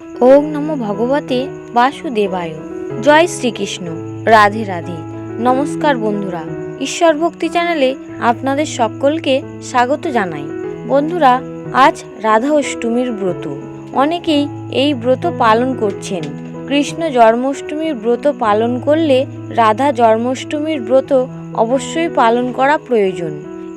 ওম নমো ভগবতে বাসুদেবায়। জয় শ্রীকৃষ্ণ। রাধে রাধে। নমস্কার বন্ধুরা। ঈশ্বর ভক্তি চ্যানেলে আপনাদের সকলকে স্বাগত জানাই। বন্ধুরা, আজ রাধা অষ্টমীর ব্রত। অনেকেই এই ব্রত পালন করছেন। কৃষ্ণ জন্মাষ্টমীর ব্রত পালন করলে রাধা জন্মাষ্টমীর ব্রত অবশ্যই পালন করা প্রয়োজন।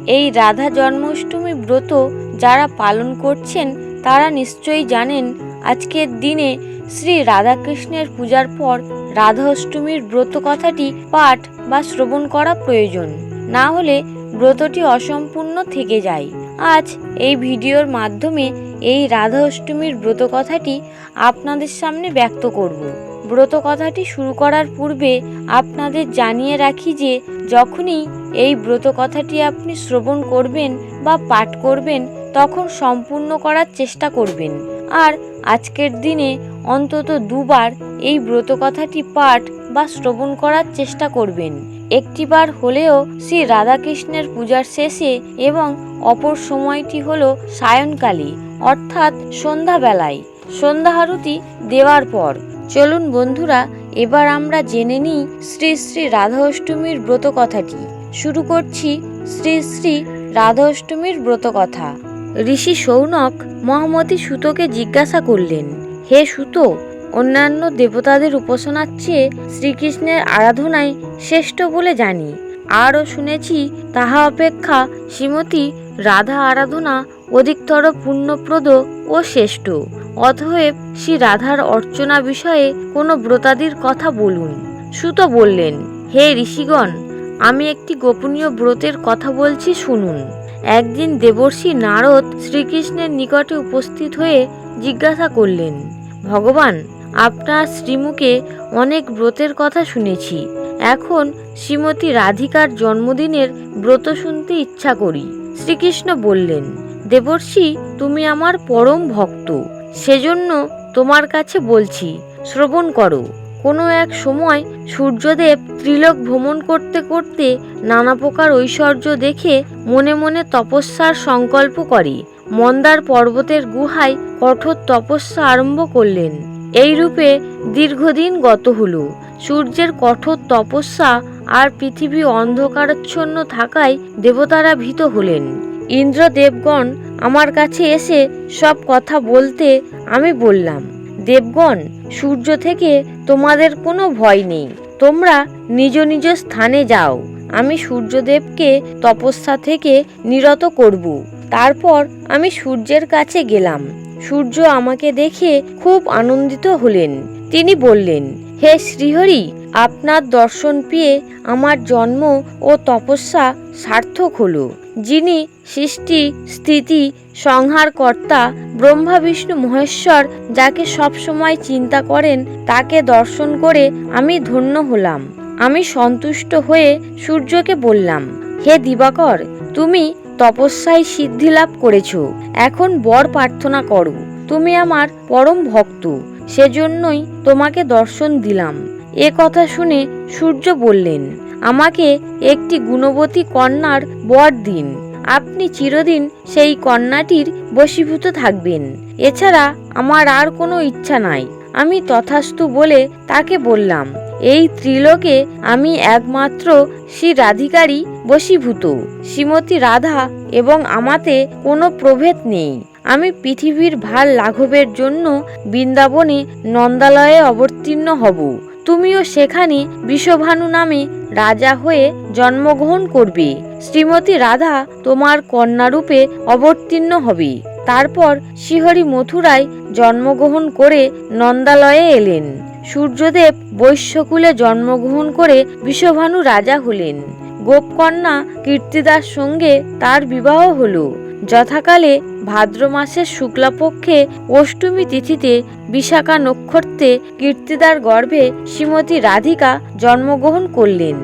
এই রাধা জন্মাষ্টমী ব্রত যারা পালন করছেন, তারা নিশ্চয়ই জানেন আজকের দিনে শ্রী রাধাকৃষ্ণের পূজার পর রাধা অষ্টমীর ব্রত কথাটি পাঠ বা শ্রবণ করা প্রয়োজন। না হলে ব্রতটি অসম্পূর্ণ থেকে যায়। আজ এই ভিডিওর মাধ্যমে এই রাধা অষ্টমীর ব্রত কথাটি আপনাদের সামনে ব্যক্ত করব। ব্রত কথাটি শুরু করার পূর্বে আপনাদের জানিয়ে রাখি যে, যখনই এই ব্রত কথাটি আপনি শ্রবণ করবেন বা পাঠ করবেন, তখন সম্পূর্ণ করার চেষ্টা করবেন। আর আজকের দিনে অন্তত দুবার এই ব্রত কথাটি পাঠ বা শ্রবণ করার চেষ্টা করবেন। একটিবার হলেও শ্রী রাধাকৃষ্ণের পূজার শেষে এবং অপর সময়টি হলো সায়নকালে, অর্থাৎ সন্ধ্যাবেলায়। সন্ধ্যা আরতি দেওয়ার পর। চলুন বন্ধুরা, এবার আমরা জেনে নিই শ্রী শ্রী রাধা অষ্টমীর ব্রত কথাটি শুরু করছি শ্রী শ্রী রাধা অষ্টমীর ব্রত কথা ঋষি সৌনক মহামতি সুতোকে জিজ্ঞাসা করলেন, হে সুতো, অন্যান্য দেবতাদের উপাসনার চেয়ে শ্রীকৃষ্ণের আরাধনাই শ্রেষ্ঠ বলে জানি। আরও শুনেছি, তাহা অপেক্ষা শ্রীমতী রাধা আরাধনা অধিকতর পুণ্যপ্রদ ও শ্রেষ্ঠ। অতএব শ্রী রাধার অর্চনা বিষয়ে কোনো ব্রতাদির কথা বলুন। সুত বললেন, হে ঋষিগণ, আমি একটি গোপনীয় ব্রতের কথা বলছি, শুনুন। একদিন দেবর্ষি নারদ শ্রীকৃষ্ণের নিকটে উপস্থিত হয়ে জিজ্ঞাসা করলেন, ভগবান, আপনার শ্রীমুখে অনেক ব্রতের কথা শুনেছি। এখন শ্রীমতী রাধিকার জন্মদিনের ব্রত শুনতে ইচ্ছা করি। শ্রীকৃষ্ণ বললেন, দেবর্ষি, তুমি আমার পরম ভক্ত। সেজন্য তোমার কাছে বলছি, শ্রবণ করো। কোনো এক সময় সূর্যদেব ত্রিলোক ভ্রমণ করতে করতে নানা প্রকার ঐশ্বর্য দেখে মনে মনে তপস্যার সংকল্প করে। মন্দার পর্বতের গুহায় কঠোর তপস্যা আরম্ভ করলেন। এই রূপে দীর্ঘদিন গত হলো। সূর্যের কঠোর তপস্যা আর পৃথিবী অন্ধকারাচ্ছন্ন থাকায় দেবতারা ভীত হলেন। ইন্দ্র দেবগণ আমার কাছে এসে সব কথা বলতে আমি বললাম, দেবগণ সূর্য থেকে তোমাদের কোনো ভয় নেই। তোমরা নিজ নিজ স্থানে যাও। আমি সূর্যদেবকে তপস্যা থেকে নিরত করব। তারপর আমি সূর্যের কাছে গেলাম। সূর্য আমাকে দেখে খুব আনন্দিত হলেন। তিনি বললেন, হে শ্রীহরি আপনার দর্শন পেয়ে আমার জন্ম ও তপস্যা সার্থক হলো। যিনি সৃষ্টি, স্থিতি, সংহারকর্তা ব্রহ্মা, বিষ্ণু, মহেশ্বর যাকে সবসময় চিন্তা করেন, তাকে দর্শন করে আমি ধন্য হলাম। আমি সন্তুষ্ট হয়ে সূর্যকে বললাম, হে দিবাকর, তুমি তপস্যায় সিদ্ধি লাভ করেছ। এখন বর প্রার্থনা করো। তুমি আমার পরম ভক্ত। সেজন্যই তোমাকে দর্শন দিলাম। এ কথা শুনে সূর্য বললেন, আমাকে একটি গুণবতী কন্যার বর দিন। আপনি চিরদিন সেই কন্যাটির বশীভূত থাকবেন। এছাড়া আমার আর কোনো ইচ্ছা নাই। আমি তথাস্তু বলে তাকে বললাম, এই ত্রিলোকে আমি একমাত্র শ্রী রাধিকারই বশীভূত। শ্রীমতী রাধা এবং আমাতে কোনো প্রভেদ নেই। আমি পৃথিবীর ভার লাঘবের জন্য বৃন্দাবনে নন্দালয়ে অবতীর্ণ হব। তুমিও সেখানে বিশ্বভানু নামে রাজা হয়ে জন্মগ্রহণ করবে। শ্রীমতী রাধা তোমার কন্যারূপে অবতীর্ণ হবে। তারপর শ্রীহরি মথুরায় জন্মগ্রহণ করে নন্দালয়ে এলেন। সূর্যদেব বৈশ্যকুলে জন্মগ্রহণ করে বিশ্বভানু রাজা হলেন। গোপকন্যা কীর্তিদার সঙ্গে তার বিবাহ হলো। যথাকালে ভাদ্র মাসের শুক্লাপক্ষে অষ্টমী তিথিতে বিশাখা নক্ষত্রে কীর্তিদার গর্ভে শ্রীমতী রাধিকা জন্মগ্রহণ করলেন।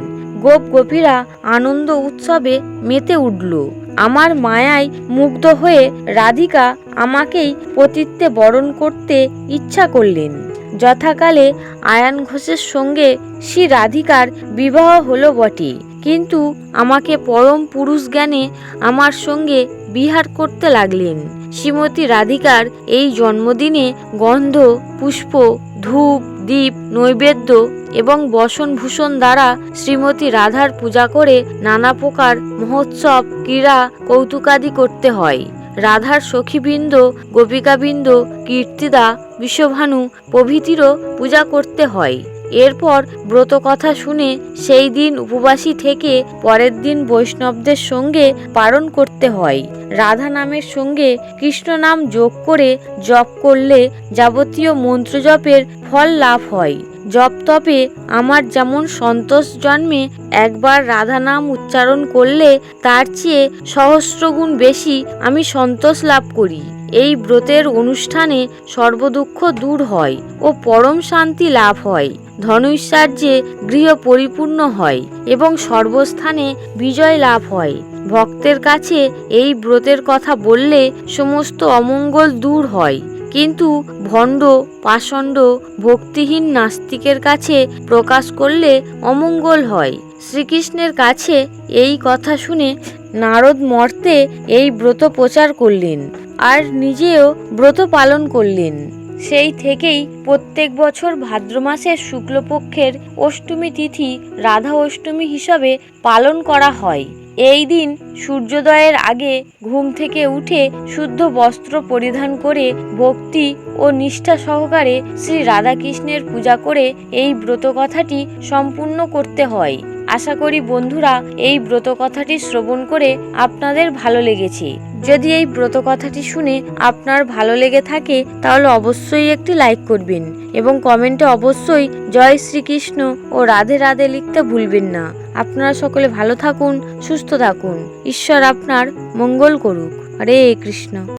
গোপ গোপীরা আনন্দ উৎসবে মেতে উঠল। আমার মায়ায় মুগ্ধ হয়ে রাধিকা আমাকেই পতিত্বে বরণ করতে ইচ্ছা করলেন। যথাকালে আয়ান ঘোষের সঙ্গে শ্রী রাধিকার বিবাহ হলো বটে। কিন্তু আমাকে পরম পুরুষ জ্ঞানে আমার সঙ্গে বিহার করতে লাগলেন। শ্রীমতী রাধিকার এই জন্মদিনে গন্ধ, পুষ্প, ধূপ, দীপ, নৈবেদ্য এবং বসন ভূষণ দ্বারা শ্রীমতী রাধার পূজা করে নানা প্রকার মহোৎসব, ক্রীড়া, কৌতুকাদি করতে হয়। রাধার সখীবৃন্দ, গোপিকাবৃন্দ, কীর্তিদা বিশ্বভানু প্রভৃতিরও পূজা করতে হয়। এরপর ব্রত কথা শুনে সেই দিন উপবাসী থেকে পরের দিন বৈষ্ণবদের সঙ্গে পালন করতে হয়। রাধা নামের সঙ্গে কৃষ্ণ নাম যোগ করে জপ করলে যাবতীয় মন্ত্র জপের ফল লাভ হয়। জপ তপে আমার যেমন সন্তোষ জন্মে একবার রাধা নাম উচ্চারণ করলে তার চেয়ে সহস্রগুণ বেশি আমি সন্তোষ লাভ করি। এই ব্রতের অনুষ্ঠানে সর্বদুঃখ দূর হয় ও পরম শান্তি লাভ হয়। ধনুষ্যার্যে গৃহ পরিপূর্ণ হয় এবং সর্বস্থানে বিজয় লাভ হয়। ভক্তের কাছে এই ব্রতের কথা বললে সমস্ত অমঙ্গল দূর হয়। কিন্তু ভণ্ড, পাষণ্ড, ভক্তিহীন নাস্তিকের কাছে প্রকাশ করলে অমঙ্গল হয়। শ্রীকৃষ্ণের কাছে এই কথা শুনে নারদ মর্তে এই ব্রত প্রচার করলেন। আর নিজেও ব্রত পালন করলেন। সেই থেকেই প্রত্যেক বছর ভাদ্র মাসের শুক্লপক্ষের অষ্টমী তিথি রাধা অষ্টমী হিসাবে পালন করা হয়। এই দিন সূর্যোদয়ের আগে ঘুম থেকে উঠে শুদ্ধ বস্ত্র পরিধান করে ভক্তি ও নিষ্ঠা সহকারে শ্রী রাধাকৃষ্ণের পূজা করে এই ব্রত কথাটি সম্পূর্ণ করতে হয়। আশা করি বন্ধুরা, এই ব্রত কথাটি শ্রবণ করে আপনাদের ভালো লেগেছে। যদি এই ব্রত কথাটি শুনে আপনার ভালো লেগে থাকে, তাহলে অবশ্যই একটি লাইক করবেন এবং কমেন্টে অবশ্যই জয় শ্রীকৃষ্ণ ও রাধে রাধে লিখতে ভুলবেন না। আপনারা সকলে ভালো থাকুন, সুস্থ থাকুন। ঈশ্বর আপনার মঙ্গল করুক। হরে কৃষ্ণ।